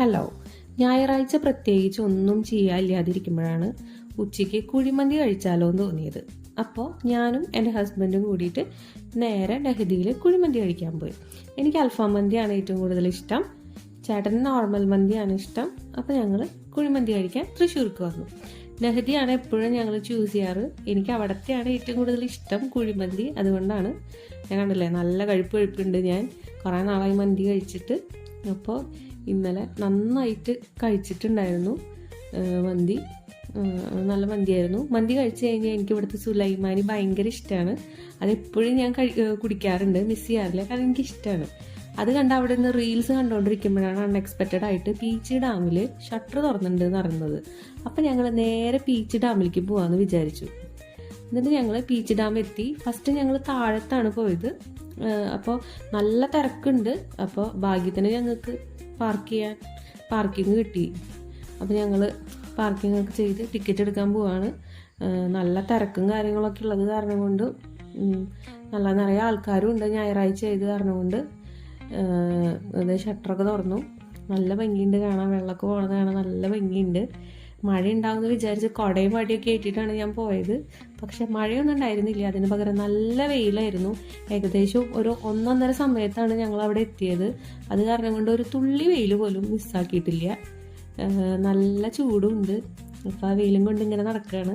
Hello ഞായറാഴ്ച പ്രത്യേകിച്ച് ഒന്നും ചെയ്യാനില്ലാതിരിക്കുമ്പോഴാണ് ഉച്ചയ്ക്ക് കുഴിമന്തി കഴിച്ചാലോ എന്ന് തോന്നിയത്. അപ്പോൾ ഞാനും എന്റെ ഹസ്ബൻഡും കൂടിയിട്ട് നേരെ ഡഹദിയിൽ കുഴിമന്തി കഴിക്കാൻ പോയി. എനിക്ക് അൽഫാം മന്തിയാണ് ഏറ്റവും കൂടുതൽ ഇഷ്ടം. ചേട്ടന് നോർമൽ മന്തിയാണ് ഇഷ്ടം. അപ്പോൾ ഞങ്ങൾ കുഴിമന്തി കഴിക്കാൻ തൃശ്ശൂർക്ക് വന്നു. ലഹദിയാണ് എപ്പോഴും ഞങ്ങൾ ചൂസ് ചെയ്യാറ്. എനിക്ക് അവിടത്തെയാണ് ഏറ്റവും കൂടുതൽ ഇഷ്ടം കുഴിമന്തി. അതുകൊണ്ടാണ് ഞാൻ കണ്ടില്ലേ നല്ല കഴുപ്പ് കഴിപ്പുണ്ട് ഞാൻ. കുറേ നാളായി മന്തി കഴിച്ചിട്ട് അപ്പോൾ ഇന്നലെ നന്നായിട്ട് കഴിച്ചിട്ടുണ്ടായിരുന്നു. മന്തി. നല്ല മന്തിയായിരുന്നു. മന്തി കഴിച്ചു കഴിഞ്ഞാൽ എനിക്ക് ഇവിടുത്തെ സുലൈമാനി ഭയങ്കര ഇഷ്ടമാണ് അതെപ്പോഴും ഞാൻ കഴി കുടിക്കാറുണ്ട്. മിസ് ചെയ്യാറില്ല. കാരണം എനിക്ക് ഇഷ്ടമാണ് അത് കണ്ട അവിടെ നിന്ന് റീൽസ് കണ്ടുകൊണ്ടിരിക്കുമ്പോഴാണ് അൺഎക്സ്പെക്റ്റഡ് ആയിട്ട് പീച്ച് ഡാമിൽ ഷട്ടർ തുറന്നിട്ടുണ്ട് എന്ന് അറിയുന്നത്. അപ്പം ഞങ്ങൾ നേരെ പീച്ച് ഡാമിലേക്ക് പോകാമെന്ന് വിചാരിച്ചു. എന്നിട്ട് ഞങ്ങൾ പീച്ച് ഡാം എത്തി. ഫസ്റ്റ് ഞങ്ങൾ താഴത്താണ് പോയത്. അപ്പോൾ നല്ല തിരക്കുണ്ട്. അപ്പോൾ ഭാഗ്യത്തിന് ഞങ്ങൾക്ക് പാർക്ക് ചെയ്യാൻ പാർക്കിംഗ് കിട്ടി. അപ്പോൾ ഞങ്ങൾ പാർക്കിംഗ് ഒക്കെ ചെയ്ത് ടിക്കറ്റ് എടുക്കാൻ പോവാണ്. നല്ല തിരക്കും കാര്യങ്ങളൊക്കെ ഉള്ളത് കാരണം കൊണ്ട് നല്ല നിറയെ ആൾക്കാരും ഉണ്ട്. ഞായറാഴ്ച ചെയ്ത് കാരണം കൊണ്ട് ഷട്ടറൊക്കെ തുറന്നു. നല്ല ഭംഗിയുണ്ട് കാണാൻ. വെള്ളമൊക്കെ പോകണത് കാണാൻ നല്ല ഭംഗിയുണ്ട്. മഴ ഉണ്ടാകുമെന്ന് വിചാരിച്ച് കുടയും വടിയൊക്കെ ഏറ്റിട്ടാണ് ഞാൻ പോയത്. പക്ഷെ മഴയൊന്നും ഉണ്ടായിരുന്നില്ല. അതിന് പകരം നല്ല വെയിലായിരുന്നു. ഏകദേശം ഒരു ഒന്നൊന്നര സമയത്താണ് ഞങ്ങൾ അവിടെ എത്തിയത്. അത് കാരണം കൊണ്ട് ഒരു തുള്ളി വെയിൽ പോലും മിസ്സാക്കിയിട്ടില്ല. നല്ല ചൂടുണ്ട്. അപ്പോൾ ആ വെയിലും കൊണ്ട് ഇങ്ങനെ നടക്കുകയാണ്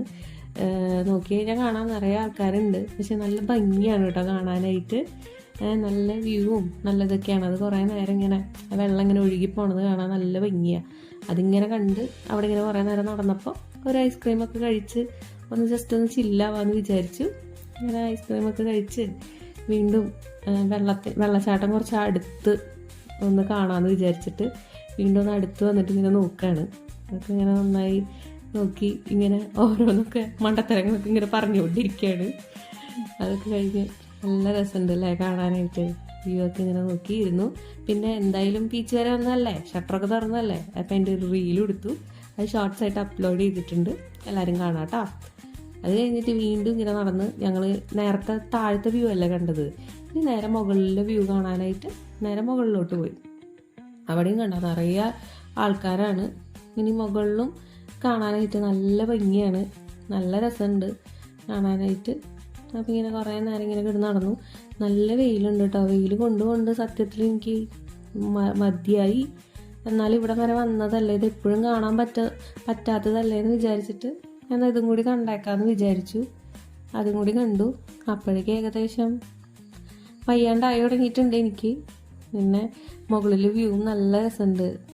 നോക്കി കഴിഞ്ഞാൽ കാണാൻ നിറയെ ആൾക്കാരുണ്ട്. പക്ഷെ നല്ല ഭംഗിയാണ് കേട്ടോ കാണാനായിട്ട്. നല്ല വ്യൂവും നല്ലതൊക്കെയാണ്. അത് കുറേ നേരം ഇങ്ങനെ ആ വെള്ളം ഇങ്ങനെ ഒഴുകി പോണത് കാണാൻ നല്ല ഭംഗിയാണ് അതിങ്ങനെ കണ്ട് അവിടെ ഇങ്ങനെ കുറേ നേരം നടന്നപ്പോൾ ഒരു ഐസ്ക്രീമൊക്കെ കഴിച്ച് ഒന്ന് ജസ്റ്റ് ഒന്ന് ചില്ലാവാന്ന് വിചാരിച്ചു. അങ്ങനെ ഐസ്ക്രീമൊക്കെ കഴിച്ച് വീണ്ടും വെള്ളത്തിൽ വെള്ളച്ചാട്ടം കുറച്ച് അടുത്ത് ഒന്ന് കാണാമെന്ന് വിചാരിച്ചിട്ട് വീണ്ടും ഒന്ന് അടുത്ത് വന്നിട്ട് ഇങ്ങനെ നോക്കുകയാണ് അതൊക്കെ ഇങ്ങനെ നന്നായി നോക്കി ഇങ്ങനെ ഓരോന്നൊക്കെ മണ്ടത്തരങ്ങളൊക്കെ ഇങ്ങനെ പറഞ്ഞുകൊണ്ടിരിക്കുകയാണ് അതൊക്കെ കഴിഞ്ഞ് നല്ല രസമുണ്ട് അല്ലേ കാണാനായിട്ട്? വ്യൂ ഒക്കെ ഇങ്ങനെ നോക്കിയിരുന്നു. പിന്നെ എന്തായാലും ബീച്ച് വരെ വന്നതല്ലേ? ഷട്ടറൊക്കെ തുറന്നതല്ലേ? അപ്പം എന്റെ ഒരു റീലും എടുത്തു അത് ഷോർട്സ് ആയിട്ട് അപ്ലോഡ് ചെയ്തിട്ടുണ്ട്. എല്ലാവരും കാണാം കേട്ടോ. അത് കഴിഞ്ഞിട്ട് വീണ്ടും ഇങ്ങനെ നടന്ന് ഞങ്ങൾ നേരത്തെ താഴത്തെ വ്യൂ അല്ലേ കണ്ടത്? ഇനി നേരെ മുകളിലെ വ്യൂ കാണാനായിട്ട് നേരെ മുകളിലോട്ട് പോയി. അവിടെയും കണ്ട? നിറയെ ആൾക്കാരാണ്. ഇനി മുകളിലും കാണാനായിട്ട് നല്ല ഭംഗിയാണ്. നല്ല രസമുണ്ട് കാണാനായിട്ട്. അപ്പം ഇങ്ങനെ കുറേ നേരം ഇങ്ങനെ കിടന്ന് നടന്നു. നല്ല വെയിലുണ്ട് കേട്ടോ വെയിൽ കൊണ്ടുകൊണ്ട് സത്യത്തിൽ എനിക്ക് മതിയായി. എന്നാലും ഇവിടെ വരെ വന്നതല്ലേ? ഇത് എപ്പോഴും കാണാൻ പറ്റ പറ്റാത്തതല്ലേ എന്ന് വിചാരിച്ചിട്ട് ഞാൻ ഇതും കൂടി കണ്ടേക്കാമെന്ന് വിചാരിച്ചു. അതും കൂടി കണ്ടു. അപ്പോഴേക്ക് ഏകദേശം വയ്യാണ്ടായി തുടങ്ങിയിട്ടുണ്ട് എനിക്ക്. പിന്നെ മുകളിൽ വ്യൂ നല്ല രസമുണ്ട്